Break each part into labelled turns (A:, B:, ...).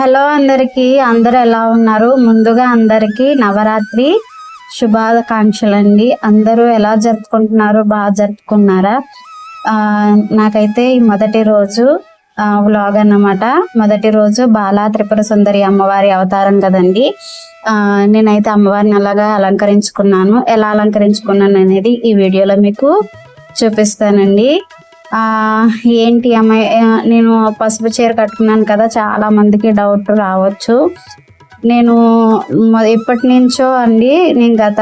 A: Hello అందరికీ అందరు ఎలా ఉన్నారు? ముందుగా అందరికీ నవరాత్రి శుభాకాంక్షలు అండి అందరూ ఎలా జరుపుకుంటున్నారు? బాగా జరుపుకున్నారా? నాకైతే ఈ మొదటి రోజు వ్లాగ్ అన్నమాట. మొదటి రోజు బాలా త్రిపుర సుందరి అమ్మవారి అవతారం కదండి. నేనైతే అమ్మవారిని అలాగా అలంకరించుకున్నాను. ఎలా అలంకరించుకున్నాను అనేది ఈ వీడియోలో మీకు చూపిస్తానండి. ఏంటి అమ్మాయి? నేను పసుపు చీర కట్టుకున్నాను కదా చాలా మందికి డౌట్ రావచ్చు. నేను ఎప్పటి నుంచో అండి నేను గత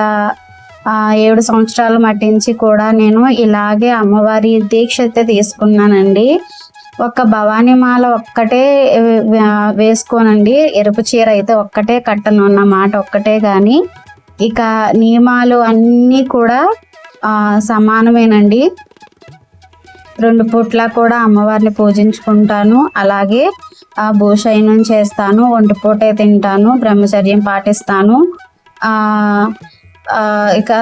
A: ఏడు సంవత్సరాలు మట్టించి కూడా నేను ఇలాగే అమ్మవారి దీక్ష అయితే తీసుకున్నానండి. ఒక్క భవానీ మాల ఒక్కటే వేసుకోనండి. ఎరుపు చీర అయితే ఒక్కటే కట్టను అన్నమాట ఒక్కటే కానీ ఇక నియమాలు అన్నీ కూడా సమానమేనండి. రెండు పూట్ల కూడా అమ్మవారిని పూజించుకుంటాను. అలాగే ఆ భూషయనం చేస్తాను ఒంటి పూటే తింటాను బ్రహ్మచర్యం పాటిస్తాను. ఇక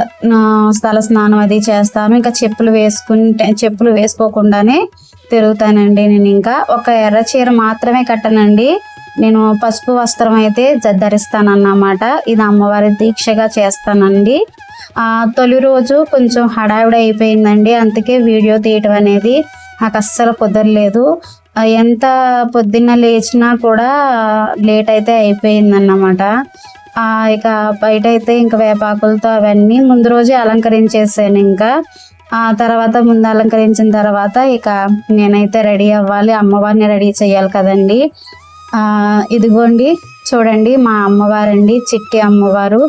A: స్థల స్నానం అది చేస్తాను. ఇంకా చెప్పులు వేసుకుంటే చెప్పులు వేసుకోకుండానే తిరుగుతానండి నేను ఇంకా. ఒక ఎర్ర చీర మాత్రమే కట్టనండి. నేను పసుపు వస్త్రం అయితే ధరిస్తానన్నమాట ఇది అమ్మవారి దీక్షగా చేస్తానండి. తొలి రోజు కొంచెం హడావిడి అయిపోయిందండి. అందుకే వీడియో తీయటం అనేది నాకు అస్సలు కుదరలేదు. ఎంత పొద్దున్న లేచినా కూడా లేట్ అయితే అయిపోయిందన్నమాట. ఇక బయట అయితే ఇంకా వేపాకులతో అవన్నీ ముందు రోజే అలంకరించేసాను ఇంకా. ఆ తర్వాత ముందు అలంకరించిన తర్వాత ఇక నేనైతే రెడీ అవ్వాలి. అమ్మవారిని రెడీ చేయాలి కదండి. ఇదిగోండి చూడండి మా అమ్మవారండి చిట్టి అమ్మవారు.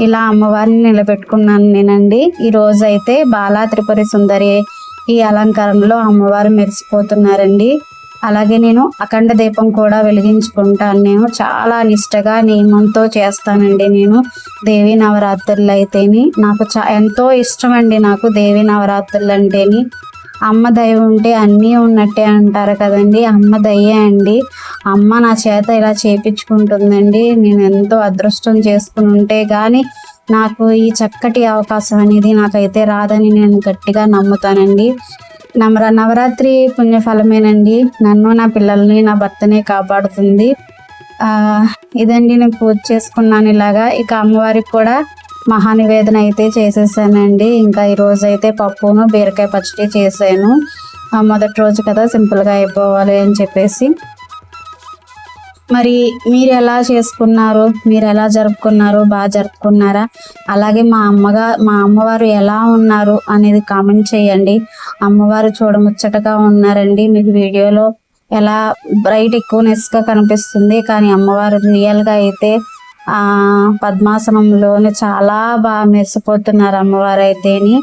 A: ఇలా అమ్మవారిని నిలబెట్టుకున్నాను నేనండి. ఈ రోజైతే అయితే బాలా త్రిపురి సుందరి ఈ అలంకరణలో అమ్మవారు మెరిసిపోతున్నారండి. అలాగే నేను అఖండ దీపం కూడా వెలిగించుకుంటాను. నేను చాలా నిష్టగా నియమంతో చేస్తానండి నేను దేవి నవరాత్రులు అయితేని నాకు చా ఎంతో ఇష్టం అండి నాకు దేవి నవరాత్రులు అంటేని అమ్మ దయ ఉంటే అన్నీ ఉన్నట్టే అంటారు కదండి. అమ్మ దయ అండి. అమ్మ నా చేత ఇలా చేపించుకుంటుందండి. నేను ఎంతో అదృష్టం చేసుకుని ఉంటే కానీ నాకు ఈ చక్కటి అవకాశం అనేది నాకైతే రాదని నేను గట్టిగా నమ్ముతానండి. నవర నవరాత్రి పుణ్యఫలమేనండి. నన్ను నా పిల్లల్ని నా భర్తనే కాపాడుతుంది. ఇదండి నేను పూజ చేసుకున్నాను ఇలాగా. ఇక అమ్మవారికి కూడా మహానివేదన అయితే చేసేసానండి. ఇంకా ఈరోజు అయితే పప్పును బీరకాయ పచ్చడి చేశాను. మొదటి రోజు కదా సింపుల్గా అయిపోవాలి అని చెప్పేసి. మరి మీరు ఎలా చేసుకున్నారు? మీరు ఎలా జరుపుకున్నారు? బాగా జరుపుకున్నారా? అలాగే మా అమ్మగా మా అమ్మవారు ఎలా ఉన్నారు అనేది కామెంట్ చేయండి. అమ్మవారు చూడముచ్చటగా ఉన్నారండి. మీకు వీడియోలో ఎలా బ్రైట్ ఎక్కువనెస్గా కనిపిస్తుంది. కానీ అమ్మవారు రియల్గా అయితే ఆ పద్మాసనంలోనే చాలా బాగా మెరిసిపోతున్నారు అమ్మవారు అయితేని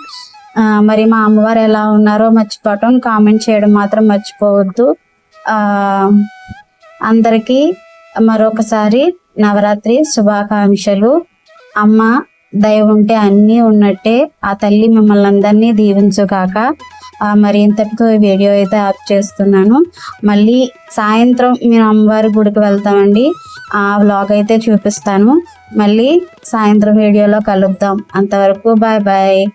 A: ఆ, మరి మా అమ్మవారు ఎలా ఉన్నారో మర్చిపోవటం కామెంట్ చేయడం మాత్రం మర్చిపోవద్దు. ఆ అందరికీ మరొకసారి నవరాత్రి శుభాకాంక్షలు. అమ్మ దయ ఉంటే అన్నీ ఉన్నట్టే ఆ తల్లి మిమ్మల్ని అందరినీ దీవించుగాక. మరి ఇంతటితో ఈ వీడియో అయితే ఆప్ చేస్తున్నాను. మళ్ళీ సాయంత్రం మేము అమ్మవారి గుడికి వెళ్తామండి. ఆ వ్లాగ్ అయితే చూపిస్తాను. మళ్ళీ సాయంత్రం వీడియోలో కలుద్దాం. అంతవరకు బాయ్ బాయ్